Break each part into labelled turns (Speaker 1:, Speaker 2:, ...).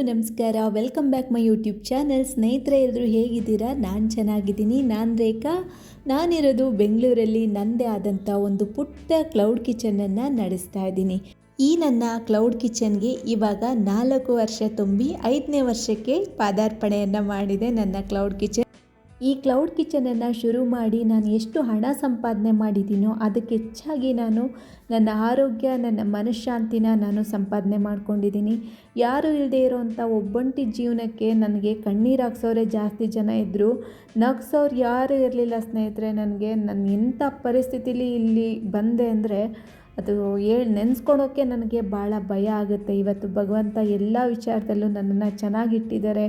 Speaker 1: ಎಲ್ರಿಗೂ ನಮಸ್ಕಾರ. Welcome back my YouTube channel ಸ್ನೇಹಿತರೆ ಎಲ್ಲರೂ ಹೇಗಿದ್ದೀರಾ? ನಾನು ಚೆನ್ನಾಗಿದ್ದೀನಿ. ನಾನು ರೇಖಾ. ನಾನಿರೋದು ಬೆಂಗಳೂರಲ್ಲಿ. ನನ್ನದೇ ಆದಂಥ ಒಂದು ಪುಟ್ಟ ಕ್ಲೌಡ್ ಕಿಚನನ್ನು ನಡೆಸ್ತಾ ಇದ್ದೀನಿ. ಈ ನನ್ನ ಕ್ಲೌಡ್ ಕಿಚನ್ಗೆ ಇವಾಗ ನಾಲ್ಕು ವರ್ಷ ತುಂಬಿ ಐದನೇ ವರ್ಷಕ್ಕೆ ಪಾದಾರ್ಪಣೆಯನ್ನು ಮಾಡಿದೆ ನನ್ನ ಕ್ಲೌಡ್ ಕಿಚನ್ ಈ ಕ್ಲೌಡ್ ಕಿಚನನ್ನು ಶುರು ಮಾಡಿ ನಾನು ಎಷ್ಟು ಹಣ ಸಂಪಾದನೆ ಮಾಡಿದ್ದೀನೋ ಅದಕ್ಕೆ ಹೆಚ್ಚಾಗಿ ನಾನು ನನ್ನ ಆರೋಗ್ಯ, ನನ್ನ ಮನಃಶಾಂತಿನ ನಾನು ಸಂಪಾದನೆ ಮಾಡ್ಕೊಂಡಿದ್ದೀನಿ. ಯಾರು ಇಲ್ಲದೆ ಇರೋವಂಥ ಒಬ್ಬಂಟಿ ಜೀವನಕ್ಕೆ ನನಗೆ ಕಣ್ಣೀರು ಹಾಕ್ಸೋರೇ ಜಾಸ್ತಿ ಜನ ಇದ್ದರು ನಗ್ಸೋರು ಯಾರು ಇರಲಿಲ್ಲ ಸ್ನೇಹಿತರೆ, ನನಗೆ ನಾನು ಎಂಥ ಪರಿಸ್ಥಿತಿಲಿ ಇಲ್ಲಿ ಬಂದೆ ಅಂದರೆ ಅದು ಹೇಳಿ ನೆನೆಸ್ಕೊಳೋಕ್ಕೆ ನನಗೆ ಭಾಳ ಭಯ ಆಗುತ್ತೆ. ಇವತ್ತು ಭಗವಂತ ಎಲ್ಲ ವಿಚಾರದಲ್ಲೂ ನನ್ನನ್ನು ಚೆನ್ನಾಗಿಟ್ಟಿದ್ದಾರೆ.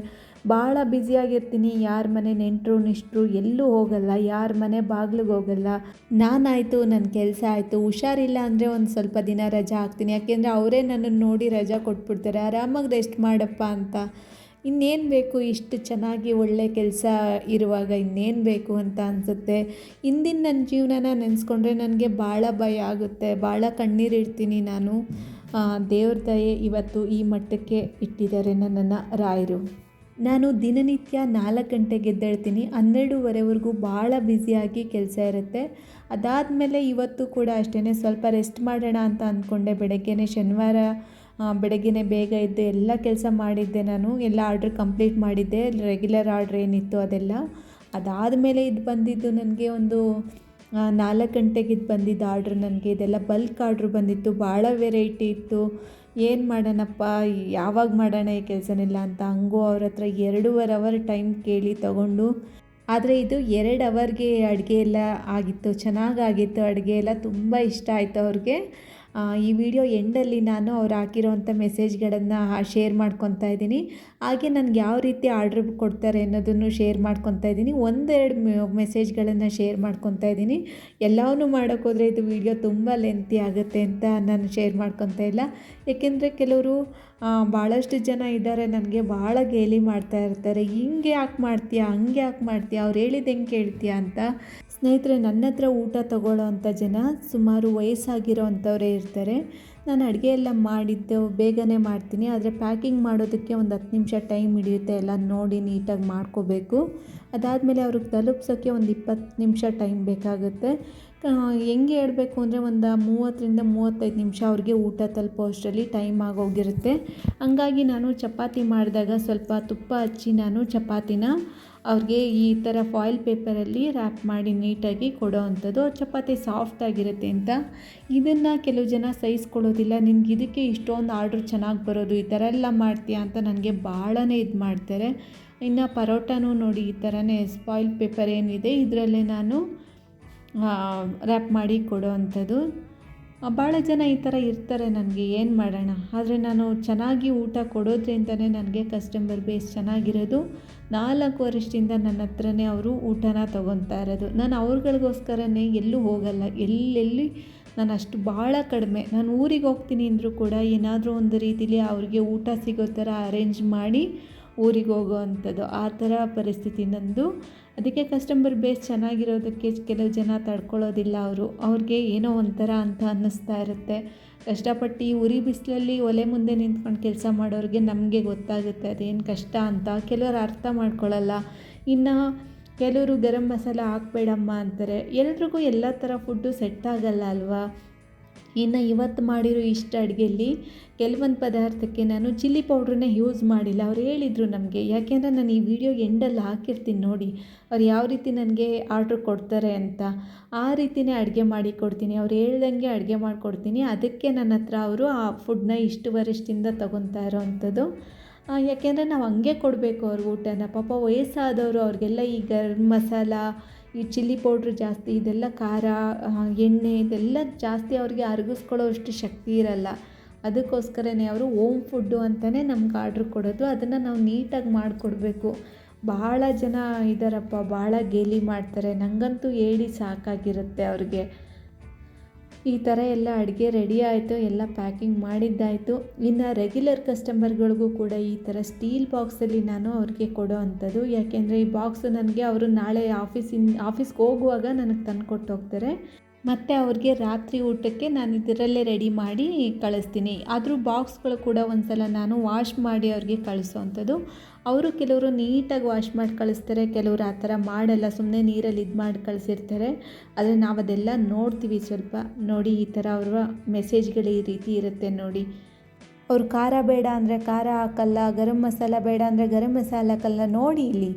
Speaker 1: ಭಾಳ ಬ್ಯುಸಿಯಾಗಿರ್ತೀನಿ, ಯಾರ ಮನೆ ನೆಂಟರು, ನಿಷ್ಟ್ರು ಎಲ್ಲೂ ಹೋಗಲ್ಲ, ಯಾರ ಮನೆ ಬಾಗ್ಲಿಗೆ ಹೋಗಲ್ಲ. ನಾನಾಯಿತು ನನ್ನ ಕೆಲಸ ಆಯಿತು. ಹುಷಾರಿಲ್ಲ ಅಂದರೆ ಒಂದು ಸ್ವಲ್ಪ ದಿನ ರಜಾ ಹಾಕ್ತೀನಿ. ಯಾಕೆಂದರೆ ಅವರೇ ನನ್ನನ್ನು ನೋಡಿ ರಜಾ ಕೊಟ್ಬಿಡ್ತಾರೆ. ಆರಾಮಾಗಿ ರೆಸ್ಟ್ ಮಾಡಪ್ಪ ಅಂತ. ಇನ್ನೇನು ಬೇಕು? ಇಷ್ಟು ಚೆನ್ನಾಗಿ ಒಳ್ಳೆ ಕೆಲಸ ಇರುವಾಗ ಇನ್ನೇನು ಬೇಕು ಅಂತ ಅನಿಸುತ್ತೆ. ಇಂದಿನ ನನ್ನ ಜೀವನನ ನೆನೆಸ್ಕೊಂಡ್ರೆ ನನಗೆ ಭಾಳ ಭಯ ಆಗುತ್ತೆ. ಭಾಳ ಕಣ್ಣೀರಿಡ್ತೀನಿ ನಾನು. ದೇವ್ರ ದಯೆ ಇವತ್ತು ಈ ಮಟ್ಟಕ್ಕೆ ಇಟ್ಟಿದ್ದಾರೆ ನನ್ನನ್ನು ರಾಯರು. ನಾನು ದಿನನಿತ್ಯ ನಾಲ್ಕು ಗಂಟೆಗೆ ಎದ್ದೇಳ್ತೀನಿ, ಹನ್ನೆರಡೂವರೆವರೆಗೂ ಭಾಳ ಬ್ಯುಸಿಯಾಗಿ ಕೆಲಸ ಇರುತ್ತೆ. ಅದಾದಮೇಲೆ ಇವತ್ತು ಕೂಡ ಅಷ್ಟೇ ಸ್ವಲ್ಪ ರೆಸ್ಟ್ ಮಾಡೋಣ ಅಂತ ಅಂದ್ಕೊಂಡೆ. ಬೆಳಗ್ಗೆನೇ ಶನಿವಾರ ಬೆಳಗ್ಗೆನೇ ಬೇಗ ಇದ್ದೆ ಎಲ್ಲ ಕೆಲಸ ಮಾಡಿದ್ದೆ ನಾನು. ಎಲ್ಲ ಆರ್ಡ್ರ್ ಕಂಪ್ಲೀಟ್ ಮಾಡಿದ್ದೆ. ರೆಗ್ಯುಲರ್ ಆರ್ಡ್ರ್ ಏನಿತ್ತು ಅದೆಲ್ಲ. ಅದಾದಮೇಲೆ ಇದು ಬಂದಿದ್ದು ನನಗೆ ಒಂದು ನಾಲ್ಕು ಗಂಟೆಗೆ ಬಂದಿದ್ದು ಆರ್ಡ್ರ್ ನನಗೆ, ಇದೆಲ್ಲ ಬಲ್ಕ್ ಆರ್ಡ್ರ್ ಬಂದಿತ್ತು, ಭಾಳ ವೆರೈಟಿ ಇತ್ತು. ಏನು ಮಾಡೋಣಪ್ಪ, ಯಾವಾಗ ಮಾಡೋಣ ಈ ಕೆಲಸನೆಲ್ಲ ಅಂತ ಹಂಗೂ ಅವ್ರ ಹತ್ರ ಎರಡೂವರೆ ಅವರ್ ಟೈಮ್ ಕೇಳಿ ತಗೊಂಡು, ಆದರೆ ಇದು ಎರಡು ಅವರ್ಗೆ ಅಡುಗೆ ಎಲ್ಲ ಆಗಿತ್ತು ಚೆನ್ನಾಗಾಗಿತ್ತು ಅಡುಗೆ ಎಲ್ಲ ತುಂಬ ಇಷ್ಟ ಆಯಿತು ಅವ್ರಿಗೆ. ಈ ವಿಡಿಯೋ ಎಂಡಲ್ಲಿ ನಾನು ಅವ್ರು ಹಾಕಿರೋವಂಥ ಮೆಸೇಜ್ಗಳನ್ನು ಶೇರ್ ಮಾಡ್ಕೊತಾ ಇದ್ದೀನಿ. ಹಾಗೆ ನನಗೆ ಯಾವ ರೀತಿ ಆರ್ಡ್ರ್ ಕೊಡ್ತಾರೆ ಅನ್ನೋದನ್ನು ಶೇರ್ ಮಾಡ್ಕೊತಾ ಇದ್ದೀನಿ. ಒಂದೆರಡು ಮೆಸೇಜ್ಗಳನ್ನು ಶೇರ್ ಮಾಡ್ಕೊತಾ ಇದ್ದೀನಿ. ಎಲ್ಲವನ್ನೂ ಮಾಡೋಕ್ಕೋದ್ರೆ ಇದು ವಿಡಿಯೋ ತುಂಬ ಲೆಂತಿ ಆಗುತ್ತೆ ಅಂತ ನಾನು ಶೇರ್ ಮಾಡ್ಕೊತಾ ಇಲ್ಲ. ಏಕೆಂದರೆ ಕೆಲವರು ಭಾಳಷ್ಟು ಜನ ಇದ್ದಾರೆ. ನನಗೆ ಭಾಳ ಗೇಲಿ ಮಾಡ್ತಾ ಇರ್ತಾರೆ. ಹಿಂಗೆ ಯಾಕೆ ಮಾಡ್ತೀಯಾ? ಹಂಗೆ ಯಾಕೆ ಮಾಡ್ತೀಯಾ? ಅವ್ರು ಹೇಳಿದ ಹೆಂಗೆ ಕೇಳ್ತೀಯಾ ಅಂತ ಸ್ನೇಹಿತರೆ ನನ್ನ ಹತ್ರ ಊಟ ತಗೊಳ್ಳೋ ಅಂಥ ಜನ ಸುಮಾರು ವಯಸ್ಸಾಗಿರೋ ಅಂಥವರೇ ಇರ್ತಾರೆ. ನಾನು ಅಡುಗೆ ಎಲ್ಲ ಮಾಡಿದ್ದು, ಬೇಗನೆ ಮಾಡ್ತೀನಿ. ಆದರೆ ಪ್ಯಾಕಿಂಗ್ ಮಾಡೋದಕ್ಕೆ ಒಂದು ಹತ್ತು ನಿಮಿಷ ಟೈಮ್ ಹಿಡಿಯುತ್ತೆ. ಎಲ್ಲ ನೋಡಿ ನೀಟಾಗಿ ಮಾಡ್ಕೋಬೇಕು. ಅದಾದಮೇಲೆ ಅವ್ರಿಗೆ ತಲುಪ್ಸೋಕ್ಕೆ ಒಂದು ಇಪ್ಪತ್ತು ನಿಮಿಷ ಟೈಮ್ ಬೇಕಾಗುತ್ತೆ. ಹೆಂಗೆ ಹೇಳಬೇಕು ಅಂದರೆ ಒಂದು ಮೂವತ್ತರಿಂದ ಮೂವತ್ತೈದು ನಿಮಿಷ ಅವ್ರಿಗೆ ಊಟ ತಲುಪೋ ಅಷ್ಟರಲ್ಲಿ ಟೈಮ್ ಆಗೋಗಿರುತ್ತೆ. ಹಂಗಾಗಿ ನಾನು ಚಪಾತಿ ಮಾಡಿದಾಗ ಸ್ವಲ್ಪ ತುಪ್ಪ ಹಚ್ಚಿ ನಾನು ಚಪಾತಿನ ಅವ್ರಿಗೆ ಈ ಥರ ಫಾಯಿಲ್ ಪೇಪರಲ್ಲಿ ರ್ಯಾಪ್ ಮಾಡಿ ನೀಟಾಗಿ ಕೊಡೋ ಅಂಥದ್ದು. ಚಪಾತಿ ಸಾಫ್ಟಾಗಿರುತ್ತೆ ಅಂತ. ಇದನ್ನು ಕೆಲವು ಜನ ಸಹಿಸ್ಕೊಳ್ಳೋದಿಲ್ಲ ನಿನಗೆ ಇದಕ್ಕೆ ಇಷ್ಟೊಂದು ಆರ್ಡ್ರ್ ಚೆನ್ನಾಗಿ ಬರೋದು, ಈ ಥರ ಎಲ್ಲ ಮಾಡ್ತೀಯಾ ಅಂತ ನನಗೆ ಭಾಳನೇ ಇದು ಮಾಡ್ತಾರೆ. ಇನ್ನು ಪರೋಟನೂ ನೋಡಿ ಈ ಥರನೇ ಸ್ಪಾಯಿಲ್ ಪೇಪರ್ ಏನಿದೆ, ಇದರಲ್ಲೇ ನಾನು ರ್ಯಾಪ್ ಮಾಡಿ ಕೊಡೋ ಅಂಥದ್ದು. ಭಾಳ ಜನ ಈ ಥರ ಇರ್ತಾರೆ ನನಗೆ, ಏನು ಮಾಡೋಣ? ಆದರೆ ನಾನು ಚೆನ್ನಾಗಿ ಊಟ ಕೊಡೋದ್ರಿಂದನೇ ನನಗೆ ಕಸ್ಟಮರ್ ಬೇಸ್ ಚೆನ್ನಾಗಿರೋದು. ನಾಲ್ಕು ವರ್ಷದಿಂದ ನನ್ನ ಹತ್ರನೇ ಅವರು ಊಟನ ತೊಗೊತಾ ಇರೋದು. ನಾನು ಅವ್ರುಗಳಿಗೋಸ್ಕರನೇ ಎಲ್ಲೂ ಹೋಗಲ್ಲ. ಎಲ್ಲೆಲ್ಲಿ ನಾನು ಅಷ್ಟು ಭಾಳ ಕಡಿಮೆ. ನಾನು ಊರಿಗೆ ಹೋಗ್ತೀನಿ ಅಂದರೂ ಕೂಡ ಏನಾದರೂ ಒಂದು ರೀತಿಲಿ ಅವ್ರಿಗೆ ಊಟ ಸಿಗೋ ಥರ ಅರೇಂಜ್ ಮಾಡಿ ಊರಿಗೆ ಹೋಗೋ ಅಂಥದ್ದು. ಆ ಥರ ಪರಿಸ್ಥಿತಿ ನಂದು. ಅದಕ್ಕೆ ಕಸ್ಟಮರ್ ಬೇಸ್ ಚೆನ್ನಾಗಿರೋದಕ್ಕೆ ಕೆಲವು ಜನ ತಡ್ಕೊಳ್ಳೋದಿಲ್ಲ ಅವರು. ಅವ್ರಿಗೆ ಏನೋ ಒಂಥರ ಅಂತ ಅನ್ನಿಸ್ತಾ ಇರುತ್ತೆ. ಕಷ್ಟಪಟ್ಟು ಈ ಉರಿ ಬಿಸಿಲಲ್ಲಿ ಒಲೆ ಮುಂದೆ ನಿಂತ್ಕೊಂಡು ಕೆಲಸ ಮಾಡೋರಿಗೆ ನಮಗೆ ಗೊತ್ತಾಗುತ್ತೆ. ಅದೇನು ಕಷ್ಟ ಅಂತ. ಕೆಲವರು ಅರ್ಥ ಮಾಡ್ಕೊಳ್ಳಲ್ಲ. ಇನ್ನು ಕೆಲವರು ಗರಂ ಮಸಾಲ ಹಾಕ್ಬೇಡಮ್ಮ ಅಂತಾರೆ. ಎಲ್ರಿಗೂ ಎಲ್ಲ ಥರ ಫುಡ್ಡು ಸೆಟ್ ಆಗಲ್ಲ ಅಲ್ವಾ? ಇನ್ನು ಇವತ್ತು ಮಾಡಿರೋ ಇಷ್ಟ ಅಡುಗೆಯಲ್ಲಿ ಕೆಲವೊಂದು ಪದಾರ್ಥಕ್ಕೆ ನಾನು ಚಿಲ್ಲಿ ಪೌಡ್ರನ್ನ ಯೂಸ್ ಮಾಡಿಲ್ಲ. ಅವ್ರು ಹೇಳಿದರು ನಮಗೆ, ಯಾಕೆಂದರೆ ನಾನು ಈ ವಿಡಿಯೋ ಎಂಡಲ್ಲಿ ಹಾಕಿರ್ತೀನಿ ನೋಡಿ, ಅವ್ರು ಯಾವ ರೀತಿ ನನಗೆ ಆರ್ಡ್ರ್ ಕೊಡ್ತಾರೆ ಅಂತ. ಆ ರೀತಿಯೇ ಅಡುಗೆ ಮಾಡಿ ಕೊಡ್ತೀನಿ. ಅವ್ರು ಹೇಳ್ದಂಗೆ ಅಡುಗೆ ಮಾಡಿಕೊಡ್ತೀನಿ. ಅದಕ್ಕೆ ನನ್ನ ಹತ್ರ ಅವರು ಆ ಫುಡ್ನ ಇಷ್ಟು ವರ್ಷದಿಂದ ತೊಗೊತಾ ಇರೋವಂಥದ್ದು ಯಾಕೆಂದರೆ ನಾವು ಹಂಗೆ ಕೊಡಬೇಕು ಅವ್ರಿಗೆ ಊಟನ. ಪಾಪ ವಯಸ್ಸಾದವರು ಅವ್ರಿಗೆಲ್ಲ ಈ ಗರಂ ಮಸಾಲ, ಈ ಚಿಲ್ಲಿ ಪೌಡ್ರ್ ಜಾಸ್ತಿ, ಇದೆಲ್ಲ ಖಾರ ಎಣ್ಣೆ ಇದೆಲ್ಲ ಜಾಸ್ತಿ ಅವ್ರಿಗೆ ಅರಗಿಸ್ಕೊಳ್ಳೋ ಅಷ್ಟು ಶಕ್ತಿ ಇರಲ್ಲ. ಅದಕ್ಕೋಸ್ಕರನೇ ಅವರು ಓಮ್ ಫುಡ್ಡು ಅಂತಲೇ ನಮ್ಗೆ ಆರ್ಡ್ರ್ ಕೊಡೋದು. ಅದನ್ನು ನಾವು ನೀಟಾಗಿ ಮಾಡಿಕೊಡ್ಬೇಕು. ಭಾಳ ಜನ ಇದ್ದಾರಪ್ಪ ಭಾಳ ಗೇಲಿ ಮಾಡ್ತಾರೆ. ನನಗಂತೂ ಹೇಳಿ ಸಾಕಾಗಿರುತ್ತೆ ಅವ್ರಿಗೆ. ಈ ಥರ ಎಲ್ಲ ಅಡುಗೆ ರೆಡಿ ಆಯಿತು, ಎಲ್ಲ ಪ್ಯಾಕಿಂಗ್ ಮಾಡಿದ್ದಾಯಿತು. ಇನ್ನು ರೆಗ್ಯುಲರ್ ಕಸ್ಟಮರ್ಗಳಿಗೂ ಕೂಡ ಈ ಥರ ಸ್ಟೀಲ್ ಬಾಕ್ಸಲ್ಲಿ ನಾನು ಅವ್ರಿಗೆ ಕೊಡೋ ಅಂಥದ್ದು. ಯಾಕೆಂದರೆ ಈ ಬಾಕ್ಸು ನನಗೆ ಅವರು ನಾಳೆ ಆಫೀಸಿನ ಆಫೀಸ್ಗೆ ಹೋಗುವಾಗ ನನಗೆ ತಂದು ಕೊಟ್ಟು ಹೋಗ್ತಾರೆ. ಮತ್ತು ಅವ್ರಿಗೆ ರಾತ್ರಿ ಊಟಕ್ಕೆ ನಾನು ಇದರಲ್ಲೇ ರೆಡಿ ಮಾಡಿ ಕಳಿಸ್ತೀನಿ. ಆದರೂ ಬಾಕ್ಸ್ಗಳು ಕೂಡ ಒಂದು ಸಲ ನಾನು ವಾಶ್ ಮಾಡಿ ಅವ್ರಿಗೆ ಕಳಿಸೋವಂಥದ್ದು ಅವರು ಕೆಲವರು ನೀಟಾಗಿ ವಾಶ್ ಮಾಡಿ ಕಳಿಸ್ತಾರೆ, ಕೆಲವರು ಆ ಥರ ಮಾಡಲ್ಲ ಸುಮ್ಮನೆ ನೀರಲ್ಲಿ ಇದು ಮಾಡಿ ಕಳಿಸಿರ್ತಾರೆ. ಆದರೆ ನಾವು ಅದೆಲ್ಲ ನೋಡ್ತೀವಿ ಸ್ವಲ್ಪ. ನೋಡಿ, ಈ ಥರ ಅವರ ಮೆಸೇಜ್ಗಳು ಈ ರೀತಿ ಇರುತ್ತೆ ನೋಡಿ. ಅವ್ರು ಖಾರ ಬೇಡ ಅಂದರೆ ಖಾರ ಹಾಕಲ್ಲ ಗರಂ ಮಸಾಲ ಬೇಡ ಅಂದರೆ ಗರಂ ಮಸಾಲ ಹಾಕಲ್ಲ ನೋಡಿ ಇಲ್ಲಿ.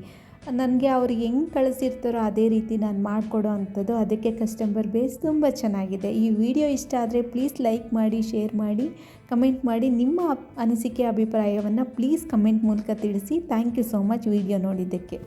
Speaker 1: ನನಗೆ ಅವ್ರು ಹೆಂಗೆ ಕಳಿಸಿರ್ತಾರೋ ಅದೇ ರೀತಿ ನಾನು ಮಾಡಿಕೊಡೋ ಅಂಥದ್ದು, ಅದಕ್ಕೆ ಕಸ್ಟಮರ್ ಬೇಸ್ ತುಂಬ ಚೆನ್ನಾಗಿದೆ. ಈ ವಿಡಿಯೋ ಇಷ್ಟ ಆದರೆ ಪ್ಲೀಸ್ ಲೈಕ್ ಮಾಡಿ ಶೇರ್ ಮಾಡಿ ಕಮೆಂಟ್ ಮಾಡಿ ನಿಮ್ಮ ಅನಿಸಿಕೆ, ಅಭಿಪ್ರಾಯವನ್ನು ಪ್ಲೀಸ್ ಕಮೆಂಟ್ ಮೂಲಕ ತಿಳಿಸಿ. Thank you so much video ನೋಡಿದ್ದಕ್ಕೆ.